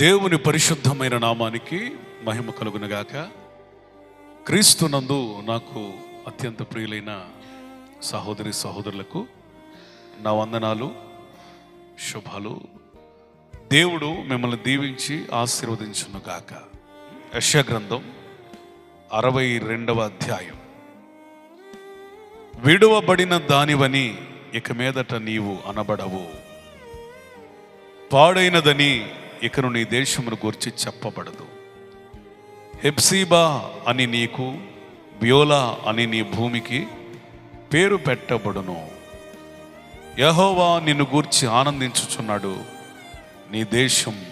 దేవుని పరిశుద్ధమైన నామానికి మహిమ కలుగునగాక. క్రీస్తునందు నాకు అత్యంత ప్రియులైన సహోదరి సహోదరులకు నా వందనాలు శుభాలు. దేవుడు మిమ్మల్ని దీవించి ఆశీర్వదించునుగాక. యశ గ్రంథం అరవై రెండవ అధ్యాయం. విడువబడిన దానివని ఇక మీదట నీవు అనబడవు. పాడైనదని ఇకను నీ దేశమును గురించి చెప్పబడదు. హెప్సీబా అని నీకు బ్యోలా అని నీ భూమికి పేరు పెట్టబడును. యహోవా నిన్ను గూర్చి ఆనందించుచున్నాడు నీ దేశం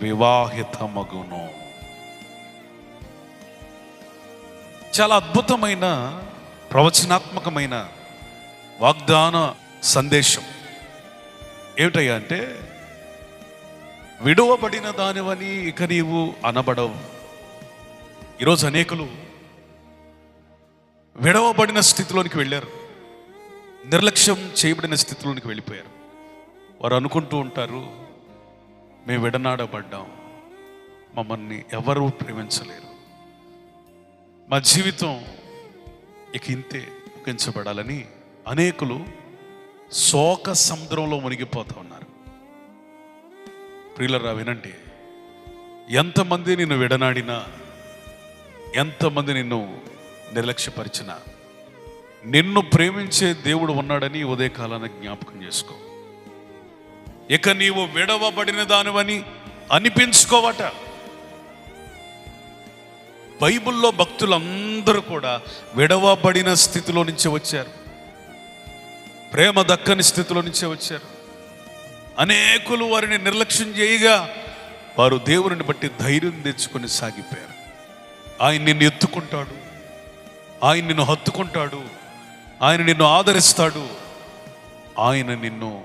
వివాహితమగును. చాలా అద్భుతమైన ప్రవచనాత్మకమైన వాగ్దాన సందేశం. ఏమిటయ్యా అంటే విడువబడిన దానివని ఇక నీవు అనబడవు. ఈరోజు అనేకులు విడవబడిన స్థితిలోనికి వెళ్ళారు. నిర్లక్ష్యం చేయబడిన స్థితిలోనికి వెళ్ళిపోయారు. వారు అనుకుంటూ ఉంటారు మేము విడనాడబడ్డాం. మమ్మల్ని ఎవరూ ప్రేమించలేరు. మా జీవితం ఇక ఇంతే ముగించబడాలని అనేకులు శోక సముద్రంలో మునిగిపోతూ ఉన్నారు. ప్రియులరా వినండి. ఎంతమంది నిన్ను విడనాడినా ఎంతమంది నిన్ను నిర్లక్ష్యపరిచినా నిన్ను ప్రేమించే దేవుడు ఉన్నాడని ఈ ఉదయకాలాన జ్ఞాపకం చేసుకో. ఇక నీవు విడవబడిన దానివని అనిపించుకోవట. బైబిల్లో భక్తులందరూ కూడా విడవబడిన స్థితిలో నుంచే వచ్చారు. ప్రేమ దక్కని స్థితిలో నుంచే వచ్చారు. అనేకులు వారిని నిర్లక్ష్యం చేయగా వారు దేవుని బట్టి ధైర్యం తెచ్చుకొని సాగిపోయారు. ఆయన నిన్ను ఎత్తుకుంటాడు. ఆయన నిన్ను హత్తుకుంటాడు. ఆయన నిన్ను ఆదరిస్తాడు. ఆయన నిన్ను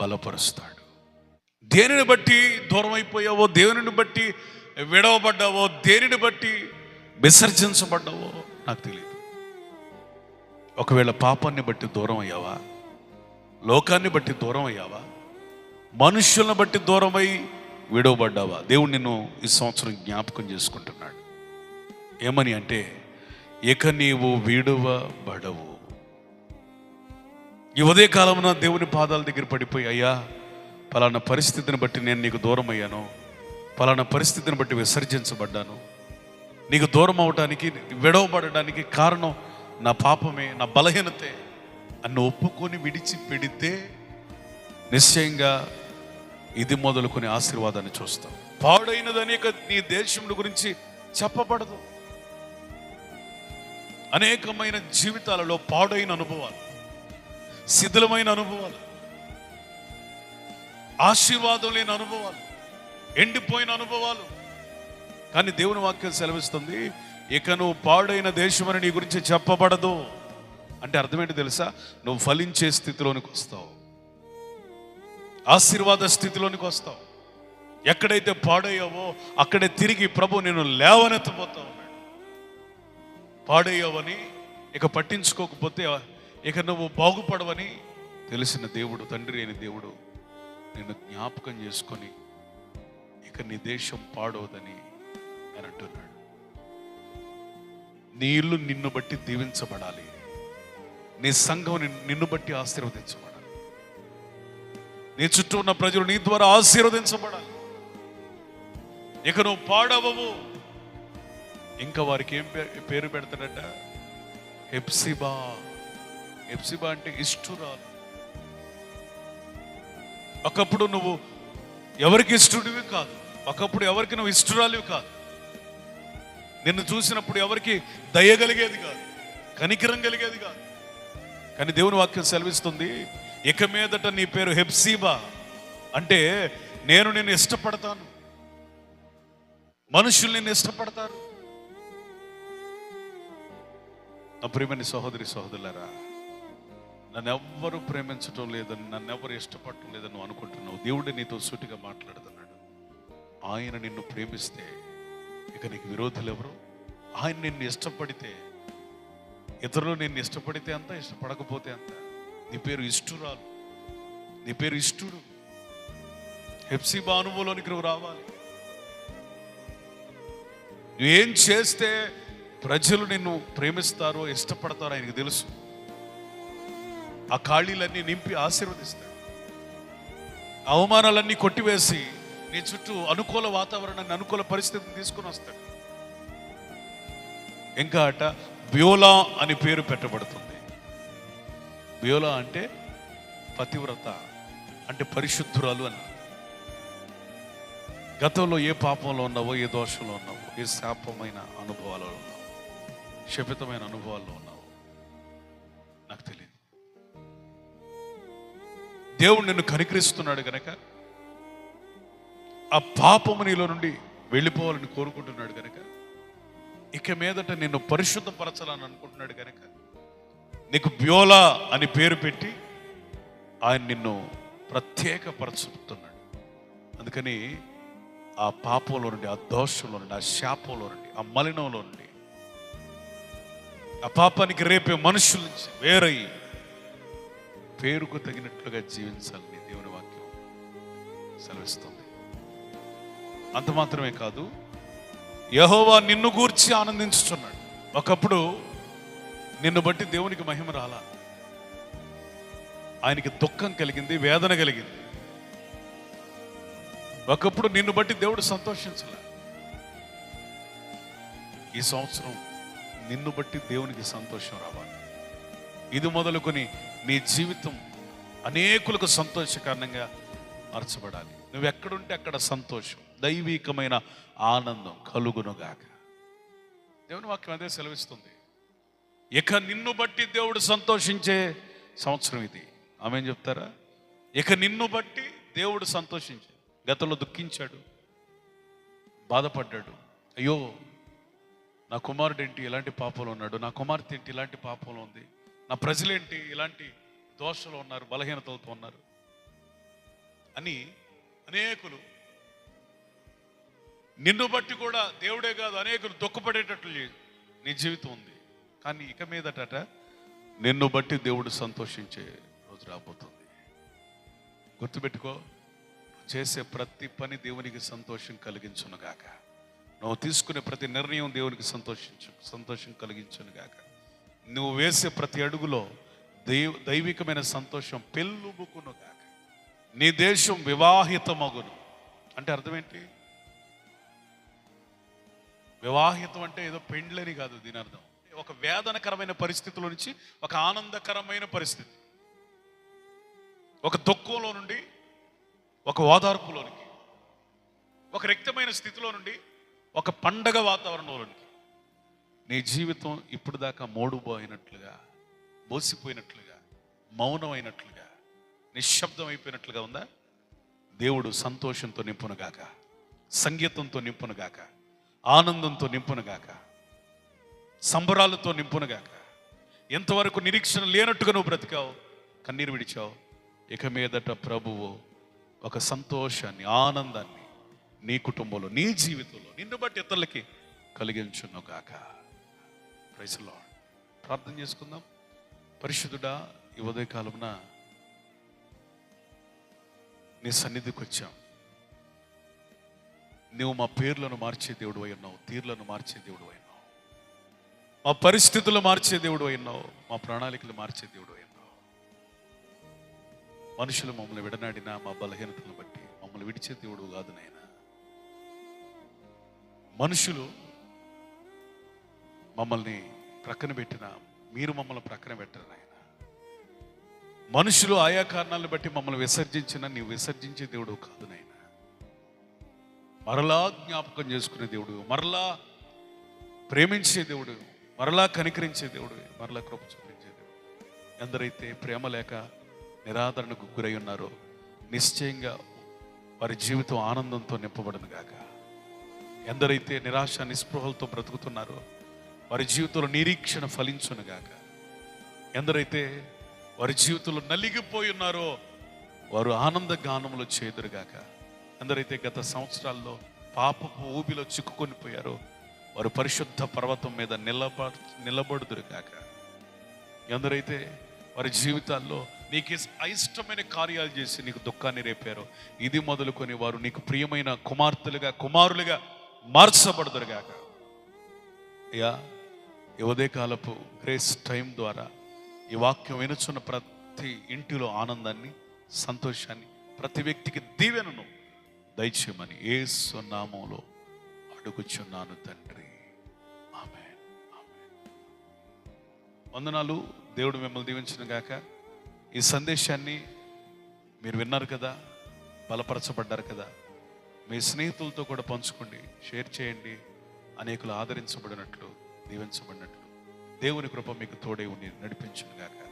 బలపరుస్తాడు. దేనిని బట్టి దూరం అయిపోయావో దేవునిని బట్టి విడవబడ్డావో దేనిని బట్టి విసర్జించబడ్డావో నాకు తెలియదు ఒకవేళ పాపాన్ని బట్టి దూరం అయ్యావా? లోకాన్ని బట్టి దూరం అయ్యావా? మనుషులను బట్టి దూరమై విడవబడ్డావా? దేవుడు నిన్ను ఈ సంవత్సరం జ్ఞాపకం చేసుకుంటున్నాడు. ఏమని అంటే ఇక నీవు విడువబడవు. ఈ ఉదయ కాలమున దేవుని పాదాల దగ్గర పడిపోయి అయ్యా పలానా పరిస్థితిని బట్టి నేను నీకు దూరం అయ్యాను పలానా పరిస్థితిని బట్టి విసర్జించబడ్డాను. నీకు దూరం అవడానికి విడవబడడానికి కారణం నా పాపమే నా బలహీనతే అన్ను ఒప్పుకొని విడిచి పెడితే నిశ్చయంగా ఇది మొదలుకొని ఆశీర్వాదాన్ని చూస్తాం. పాడైనదని నీ దేశముల గురించి చెప్పబడదు. అనేకమైన జీవితాలలో పాడైన అనుభవాలు శిథిలమైన అనుభవాలు ఆశీర్వాదం లేని అనుభవాలు ఎండిపోయిన అనుభవాలు. కానీ దేవుని వాక్యం సెలవిస్తుంది ఇక నువ్వు పాడైన దేశమని నీ గురించి చెప్పబడదు. అంటే అర్థమేంటి తెలుసా? నువ్వు ఫలించే స్థితిలోనికి వస్తావు. ఆశీర్వాద స్థితిలోనికి వస్తావు. ఎక్కడైతే పాడయ్యావో అక్కడే తిరిగి ప్రభు నేను లేవనెత్తబోతా ఉన్నాడు పాడయ్యావని ఇక పట్టించుకోకపోతే ఇక నువ్వు బాగుపడవని తెలిసిన దేవుడు తండ్రి అయిన దేవుడు నిన్ను జ్ఞాపకం చేసుకొని ఇక నీ దేశం పాడవదని అని అంటున్నాడు. నీ ఇల్లు నిన్ను బట్టి దీవించబడాలి. నీ సంఘం నిన్ను- నిన్ను బట్టి ఆశీర్వదించబడాలి. నీ చుట్టూ ఉన్న ప్రజలు నీ ద్వారా ఆశీర్వదించబడాలి. ఇక నువ్వు పాడవవు. ఇంకా వారికి ఏం పేరు పెడతాడట? హెప్సిబా. హెప్సిబా అంటే ఇష్టురాలు. ఒకప్పుడు నువ్వు ఎవరికి ఇష్టడివి కాదు. ఒకప్పుడు ఎవరికి నువ్వు ఇష్టురాలివి కాదు. నిన్ను చూసినప్పుడు ఎవరికి దయగలిగేది కాదు. కనికిరం కలిగేది కాదు. కానీ దేవుని వాక్యం సెలవిస్తుంది ఇక మీదట నీ పేరు హెప్సీబా అంటే నేను నిన్ను ఇష్టపడతాను. మనుషులు నిన్ను ఇష్టపడతారు. నా ప్రేమని సహోదరి సహోదరులరా నన్ను ఎవ్వరు ప్రేమించటం లేదని నన్ను ఎవరు ఇష్టపడటం లేదని నువ్వు అనుకుంటున్నావు. దేవుడు నీతో సూటిగా మాట్లాడుతున్నాడు. ఆయన నిన్ను ప్రేమిస్తే ఇక నీకు విరోధులు ఎవరు? ఆయన నిన్ను ఇష్టపడితే ఇతరులు నిన్ను ఇష్టపడితే అంత ఇష్టపడకపోతే అంత. నీ పేరు ఇష్టురాలు. నీ పేరు ఇష్టుడు. హెప్సిబా అనుభవంలోనికి నువ్వు రావాలి. నువ్వేం చేస్తే ప్రజలు నిన్ను ప్రేమిస్తారో ఇష్టపడతారో ఆయనకు తెలుసు. ఆ ఖాళీలన్నీ నింపి ఆశీర్వదిస్తాడు. అవమానాలన్నీ కొట్టివేసి నీ చుట్టూ అనుకూల వాతావరణాన్ని అనుకూల పరిస్థితిని తీసుకుని వస్తాడు. ఇంకా అట బ్యోలా అని పేరు పెట్టబడుతుంది. వియోలా అంటే పతివ్రత అంటే పరిశుద్ధురాలు అని గతంలో ఏ పాపంలో ఉన్నావో ఏ దోషంలో ఉన్నావో ఏ శాపమైన అనుభవాలలో ఉన్నావు శపితమైన అనుభవాల్లో ఉన్నావు నాకు తెలియదు దేవుడు నిన్ను కనికరిస్తున్నాడు గనక ఆ పాపము నీలో నుండి వెళ్ళిపోవాలని కోరుకుంటున్నాడు గనక ఇక మీదట నిన్ను పరిశుద్ధపరచాలని అనుకుంటున్నాడు గనక నీకు బ్యోలా అని పేరు పెట్టి ఆయన నిన్ను ప్రత్యేకపరచుతున్నాడు. అందుకని ఆ పాపంలో నుండి ఆ దోషంలో నుండి ఆ శాపంలో నుండి ఆ మలినంలో నుండి ఆ పాపానికి రేపే మనుషుల నుంచి వేరయ్యి పేరుకు తగినట్లుగా జీవించాలని దేవుని వాక్యం సెలవిస్తుంది. అంత మాత్రమే కాదు యహోవా నిన్ను గూర్చి ఆనందించుతున్నాడు ఒకప్పుడు నిన్ను బట్టి దేవునికి మహిమ రాలా. ఆయనకి దుఃఖం కలిగింది వేదన కలిగింది. ఒకప్పుడు నిన్ను బట్టి దేవుడు సంతోషించలే. ఈ సంవత్సరం నిన్ను బట్టి దేవునికి సంతోషం రావాలి. ఇది మొదలుకొని నీ జీవితం అనేకులకు సంతోషకరంగా మార్చబడాలి. నువ్వు ఎక్కడుంటే అక్కడ సంతోషం దైవికమైన ఆనందం కలుగునుగాక. దేవుని వాక్యం అదే సెలవిస్తుంది. ఇక నిన్ను బట్టి దేవుడు సంతోషించే సంవత్సరం ఇది. ఆమె చెప్తారా? ఇక నిన్ను బట్టి దేవుడు సంతోషించే. గతంలో దుఃఖించాడు బాధపడ్డాడు. అయ్యో నా కుమారుడు ఏంటి? ఇలాంటి పాపంలో ఉన్నాడు. నా కుమార్తె ఏంటి? ఇలాంటి పాపంలో ఉంది. నా ప్రజలేంటి ఇలాంటి దోషలు ఉన్నారు బలహీనతలతో ఉన్నారు అని అనేకులు నిన్ను బట్టి కూడా దేవుడే కాదు అనేకులు దుఃఖపడేటట్లు నీ జీవితం ఉంది. కానీ ఇక మీదట నిన్ను బట్టి దేవుడు సంతోషించే రోజు రాబోతుంది. గుర్తుపెట్టుకో చేసే ప్రతి పని దేవునికి సంతోషం కలిగించునుగాక. నువ్వు తీసుకునే ప్రతి నిర్ణయం దేవునికి సంతోషించు సంతోషం కలిగించునుగాక. నువ్వు వేసే ప్రతి అడుగులో దైవ దైవికమైన సంతోషం పెళ్ళుబుకునుగాక. నీ దేశం వివాహితమగును. అంటే అర్థం ఏంటి వివాహితం అంటే ఏదో పెండ్లని కాదు దీని అర్థం ఒక వేదనకరమైన పరిస్థితిలో నుంచి ఒక ఆనందకరమైన పరిస్థితి. ఒక దుఃఖంలో నుండి ఒక ఓదార్పులోనికి ఒక రిక్తమైన స్థితిలో నుండి ఒక పండగ వాతావరణంలోనికి నీ జీవితం ఇప్పుడు దాకా మోడుబోయినట్లుగా బోసిపోయినట్లుగా మౌనమైనట్లుగా నిశ్శబ్దం అయిపోయినట్లుగా ఉందా? దేవుడు సంతోషంతో నింపునుగాక సంగీతంతో నింపునుగాక ఆనందంతో నింపునుగాక సంబరాలతో నింపునుగాక. ఎంతవరకు నిరీక్షణ లేనట్టుగా నువ్వు బ్రతికావు కన్నీరు విడిచావు ఇక మీదట ప్రభువు ఒక సంతోషాన్ని ఆనందాన్ని నీ కుటుంబంలో నీ జీవితంలో నిన్ను బట్టి ఇతరులకి కలిగించును గాక ప్రైజ్లో ప్రార్థన చేసుకుందాం. పరిశుద్ధుడా ఈ ఉదయకాలమున నీ సన్నిధికి వచ్చాం. నువ్వు మా పేర్లను మార్చే దేవుడు అయి ఉన్నావు తీర్లను మార్చే దేవుడు అయి మా పరిస్థితులు మార్చే దేవుడు అయినావు. మా ప్రణాళికలు మార్చే దేవుడు అయినావు. మనుషులు మమ్మల్ని విడనాడినా మా బలహీనతను బట్టి మమ్మల్ని విడిచే దేవుడు కాదు నాయన. మనుషులు మమ్మల్ని ప్రక్కన పెట్టిన మీరు మమ్మల్ని ప్రక్కన పెట్టరు నాయన. మనుషులు ఆయా కారణాలను బట్టి మమ్మల్ని విసర్జించిన నీవు విసర్జించే దేవుడు కాదు నాయన. మరలా జ్ఞాపకం చేసుకునే దేవుడు మరలా ప్రేమించే దేవుడు మరలా కనికరించే దేవుడు మరలా కృప చూపించే దేవుడు. ఎందరైతే ప్రేమ లేక నిరాదరణకు గురై ఉన్నారో నిశ్చయంగా వారి జీవితం ఆనందంతో నింపబడను గాక. ఎందరైతే నిరాశ నిస్పృహలతో బ్రతుకుతున్నారో వారి జీవితంలో నిరీక్షణ ఫలించును గాక. ఎందరైతే వారి జీవితంలో నలిగిపోయి ఉన్నారో వారు ఆనంద గానములు చేదురుగాక ఎందరైతే గత సంవత్సరాల్లో పాపపు ఊబిలో చిక్కుకొని పోయారో వారు పరిశుద్ధ పర్వతం మీద నిలబ నిలబడుదురుగాక. ఎందరైతే వారి జీవితాల్లో నీకు అయిష్టమైన కార్యాలు చేసి నీకు దుఃఖాన్ని రేపారు ఇది మొదలుకొని వారు నీకు ప్రియమైన కుమార్తెలుగా కుమారులుగా మార్చబడదురుగాక. అయ్యా యువదే కాలపు గ్రేస్ టైం ద్వారా ఈ వాక్యం వినుచున్న ప్రతి ఇంటిలో ఆనందాన్ని సంతోషాన్ని ప్రతి వ్యక్తికి దీవెనను దయచేయమని ఏ సున్నామంలో అడుగుచున్నాను తండ్రి. ఆమె వందనాలు. దేవుడు మిమ్మల్ని దీవించిన గాక. ఈ సందేశాన్ని మీరు విన్నారు కదా? బలపరచబడ్డారు కదా? మీ స్నేహితులతో కూడా పంచుకోండి షేర్ చేయండి. అనేకులు ఆదరించబడినట్లు దీవించబడినట్లు. దేవుని కృప మీకు తోడే ఉండి నడిపించును గాక.